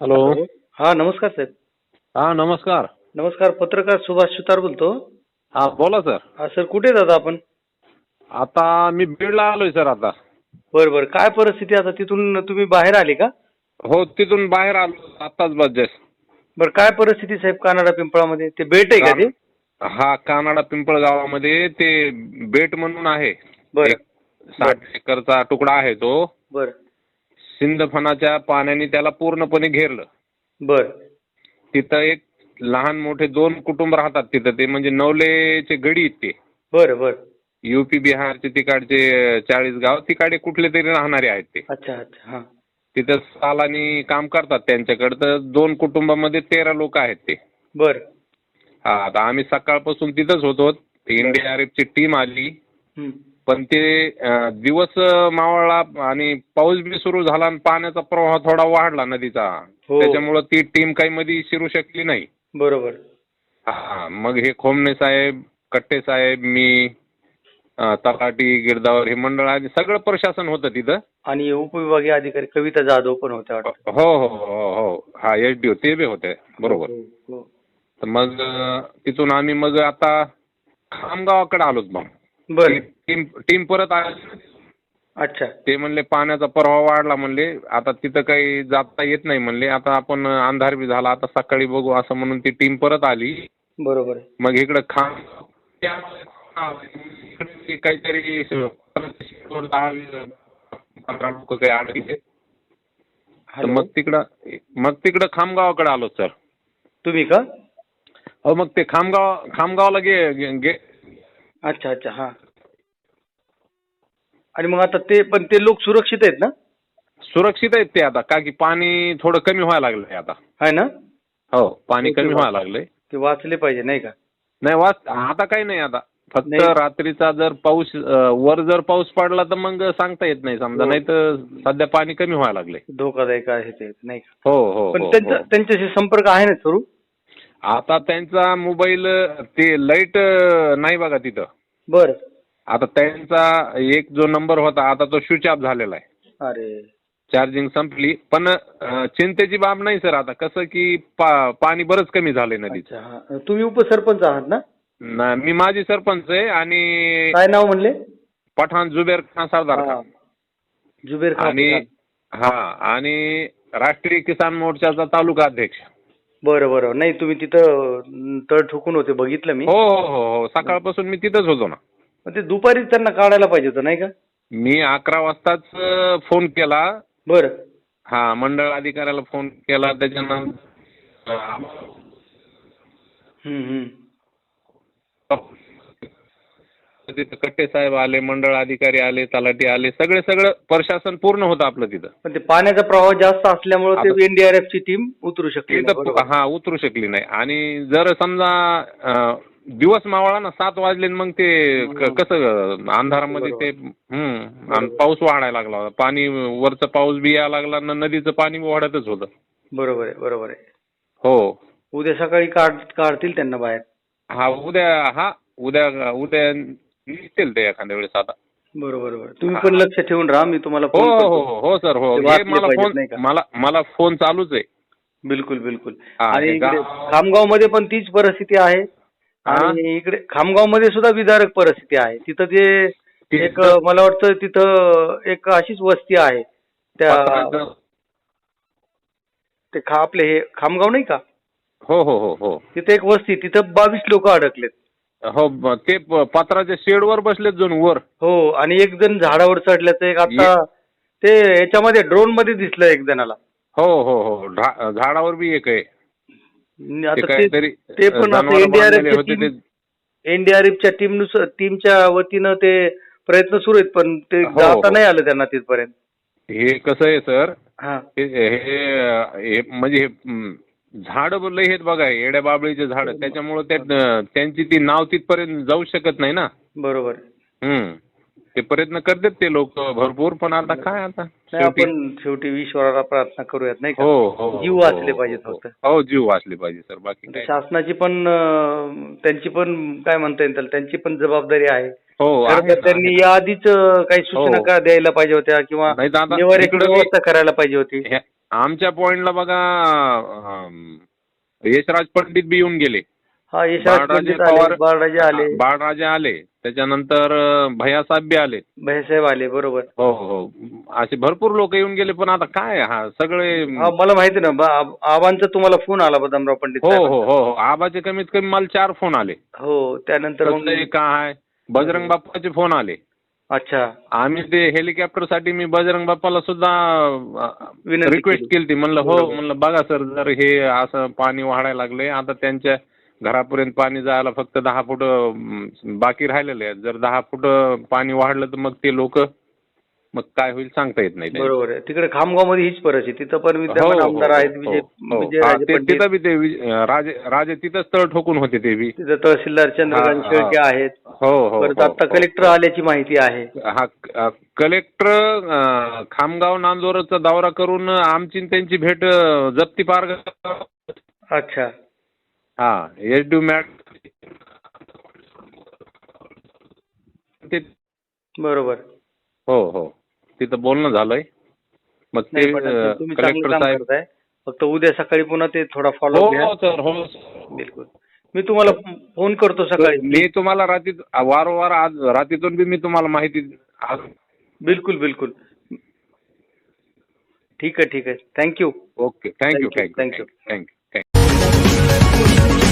Hello. हा नमस्कार साहेब. हा नमस्कार. नमस्कार पत्रकार सुभाष सुतार बोलतो. हा बोला सर. हा सर कुठे आता आपण? आता मी बीडला आलोय सर आता. बरं बरं. काय परिस्थिती आता? तिथून तुम्ही बाहेर आले का? हो तिथून बाहेर आलो. आत्ताच बस बरं काय परिस्थिती साहेब कानाडा पिंपळामध्ये? ते बेट आहे का ते? हा कानाडा पिंपळ गावामध्ये ते बेट म्हणून आहे. बरं. एक साठ एकरचा तुकडा आहे तो. बरं. सिंदफणाच्या पाण्याने त्याला पूर्णपणे घेरलं. बरं. तिथं एक लहान मोठे दोन कुटुंब राहतात तिथं ते म्हणजे नवलेचे गडी आहेत ते. बरं बरं. युपी बिहारचे तिकडचे चाळीस गाव तिकडे कुठले तरी राहणारे आहेत ते. अच्छा अच्छा हां. तिथं सालानी काम करतात त्यांच्याकडे तर दोन कुटुंबामध्ये तेरा लोक आहेत ते. बरं. हा आता आम्ही सकाळपासून तिथंच होतो. एनडीआरएफची टीम आली. पण ते दिवस मावळला आणि पाऊस बी सुरू झाला आणि पाण्याचा प्रवाह थोडा वाढला नदीचा. हो. त्याच्यामुळं ती टीम काही मध्ये शिरू शकली नाही. बरोबर. हा मग हे खोमणे साहेब कट्टे साहेब मी अं, तलाठी गिरदावर हे मंडळ आणि सगळं प्रशासन होतं तिथं. आणि उपविभागीय अधिकारी कविता जाधव पण होत्या वाटतं. हो हो हो हो. हा एच डी ते बी होते. बरोबर. हो, हो. तर मग अं, तिथून आम्ही मग आता खामगावाकडे आलोत मग बरं. टीम टीम परत आली. अच्छा. ते म्हणले पाण्याचा प्रवाह वाढला म्हणले. आता तिथं काही जाता येत नाही म्हणले. आता आपण अंधार बी झाला. आता सकाळी बघू असं म्हणून ती टीम परत आली. बरोबर. आहे मग इकडं खाम इकडे काहीतरी पंधरा लोक काही आले तर हॅलो. मग तिकडं मग तिकडं खामगावाकडे आलो सर. तुम्ही का? हो मग ते खामगाव खामगावला गे- गे अच्छा अच्छा हां. आणि मग आता ते पण ते लोक सुरक्षित आहेत ना? सुरक्षित आहेत ते आता का की पाणी थोडं कमी व्हायला लागलंय आता. आहे ना? हो पाणी कमी. व्हायला लागलंय. ते वाचले पाहिजे नाही का? नाही वाच आता काही नाही आता. फक्त नाही. रात्रीचा जर पाऊस अं, वर जर पाऊस पडला तर मग सांगता येत नाही समजा हो. नाही तर सध्या पाणी कमी व्हायला लागलंय. धोकादायक आहे ते नाही का? हो हो पण हो, त्यांचा हो. त्यांच्याशी संपर्क आहे ना सुरू? आता त्यांचा मोबाईल ते लाइट नाही बघा तिथं. बर. आता त्यांचा एक जो नंबर होता आता तो स्विच ऑफ झालेला आहे. अरे. चार्जिंग संपली. पण अं, चिंतेची बाब नाही सर आता कसं की पा- पाणी बरंच कमी झालंय नदीचं अच्छा हा. तुम्ही उपसरपंच आहात ना? न- मी माजी सरपंच आहे आणि काय नाव म्हणले? पठाण जुबेर खान सरदार हा. खान जुबेर खान. आणि हा आणि राष्ट्रीय किसान मोर्चाचा तालुका अध्यक्ष. बरं बरं. नाही तुम्ही तिथं तळ ठोकून होते बघितलं मी. हो हो हो हो. सकाळपासून मी तिथंच होतो ना. पण ते दुपारी त्यांना काढायला पाहिजे होतं नाही का? मी अकरा वाजताच अं, फोन केला. बरं. हा मंडळ अधिकाऱ्याला फोन केला. त्याच्यानंतर अं, हम्म, हम्म. तिथं कट्टे साहेब आले मंडळ अधिकारी आले तलाठी आले सगळे सगळं प्रशासन पूर्ण होतं आपलं तिथं. पण ते पाण्याचा प्रवाह जास्त असल्यामुळे ते एनडीआरएफ ची टीम उतरू शकली तिथं. हा उतरू शकली नाही. आणि जर समजा अं, दिवस मावळा ना सात वाजले न मग ते क- कसं अंधारामध्ये ते हम्म आणि पाऊस वाढायला लागला होता. पाणी वरचं पाऊस बी यायला लागला न नदीचं पाणी वाढतच होतं. बरोबर आहे बरोबर आहे. हो. उद्या सकाळी काढ काढतील त्यांना बाहेर. हा उद्या हा उद्या उद्या निघतील ते एखाद्या वेळेस आता. बरोबर बरोबर. तुम्ही पण लक्ष ठेवून राहा मी तुम्हाला हो फोन हो. हो हो सर हो. हे मला फोन? मला मला फोन चालूच आहे. बिलकुल बिलकुल. आणि खामगावमध्ये पण तीच परिस्थिती आहे. आणि इकडे खामगावमध्ये सुद्धा विदारक परिस्थिती आहे. तिथं ते एक मला वाटतं तिथं एक अशीच वस्ती आहे. त्या ते खा आपले हे खामगाव नाही का? हो हो हो हो. तिथे एक वस्ती तिथं बावीस लोक अडकलेत. हो ते पत्राच्या शेडवर बसलेत जण वर. हो आणि एक जण झाडावर चढल्याचं एक आता ते याच्यामध्ये ड्रोनमध्ये दिसलं एक जणाला. हो हो हो झाडावर बी एक आहे. ते आता ते काहीतरी ते पण आता जनावरं बांधलेले होते एनडीआरएफच्या टीम टीमच्या वतीनं ते प्रयत्न सुरू आहेत पण ते हो, जाता हो. नाही आलं त्यांना तिथपर्यंत. हे कसं आहे सर? हा. हे हे- हे म्हणजे हे हं, झाडं लय आहेत बघा हे येड्या बाबळीचे झाड. त्याच्यामुळे त्या त्यांची ती नाव तिथपर्यंत जाऊ शकत नाही ना? बरोबर. हम्म. ते प्रयत्न करतात ते लोक भरपूर पण आता काय आता? आपण शेवटी ईश्वराला प्रार्थना करूयात नाही हो का हो जीव हो, वाचले हो, पाहिजेत हो. फक्त. हो जीव वाचले पाहिजे सर. बाकी शासनाची पण त्यांची पण काय म्हणता येईल त्यांची पण जबाबदारी आहे. हो त्यांनी. या आधीच काही सूचना हो. द्यायला पाहिजे होत्या किंवा व्यवस्था करायला पाहिजे होती? हे- आमच्या पॉइंटला बघा यशराज पंडित बी येऊन गेले. हा यशराज बाळराजे पंडित आले पवार- बाळराजे आले. बाळराजे आले. त्याच्यानंतर भैयासाहेब बी आले. भैयासाहेब आले बरोबर. हो हो असे भरपूर लोक येऊन गेले पण आता काय हा सगळे हा मला माहिती ना आबांचा तुम्हाला फोन आला बदामराव पंडित हो. हो हो हो. आबाचे कमीत कमी मला चार फोन आले. हो त्यानंतर काय बजरंग बाप्पाचे फोन आले. अच्छा आम्ही ते हेलिकॉप्टरसाठी मी बजरंग बाप्पाला सुद्धा विनंती रिक्वेस्ट केली. केली ती म्हणलं हो. म्हणलं बघा सर जर हे असं पाणी वाढायला लागले आता त्यांच्या घरापर्यंत पाणी जायला फक्त दहा फूट बाकी राहिलेले आहेत जर दहा फूट पाणी वाढलं तर मग ते लोक मग काय होईल सांगता येत नाही. बरोबर आहे. तिकडे खामगावमध्ये हीच परिस्थिती तिथं पण विद्यमान हो, आमदार हो, आहेत हो, विजय तिथं बी ते राजे तिथंच तळ ठोकून होते ते बी तिथं तहसीलदार चंद्रकांत शेळके. आहेत. हो हो परत आता कलेक्टर. आल्याची माहिती आहे. हा कलेक्टर खामगाव नांदोरचा दौरा करून आमची त्यांची भेट जप्ती पार अच्छा. हा एच डी मॅट बरोबर. हो हो. तिथं बोलणं झालंय. मग ते नाही तुम्ही चांगलं कलेक्टर काम साहेब करताय. फक्त उद्या सकाळी पुन्हा ते थोडा हो फॉलो घ्या. हो सर हो बिलकुल. मी तुम्हाला फोन करतो सकाळी. मी तुम्हाला रात्री वारंवार आज रात्रीतून बी मी तुम्हाला माहिती आज बिलकुल बिलकुल. ठीक आहे ठीक आहे. Thank you okay thank you Thank you, thank you thank you. Thank you thank you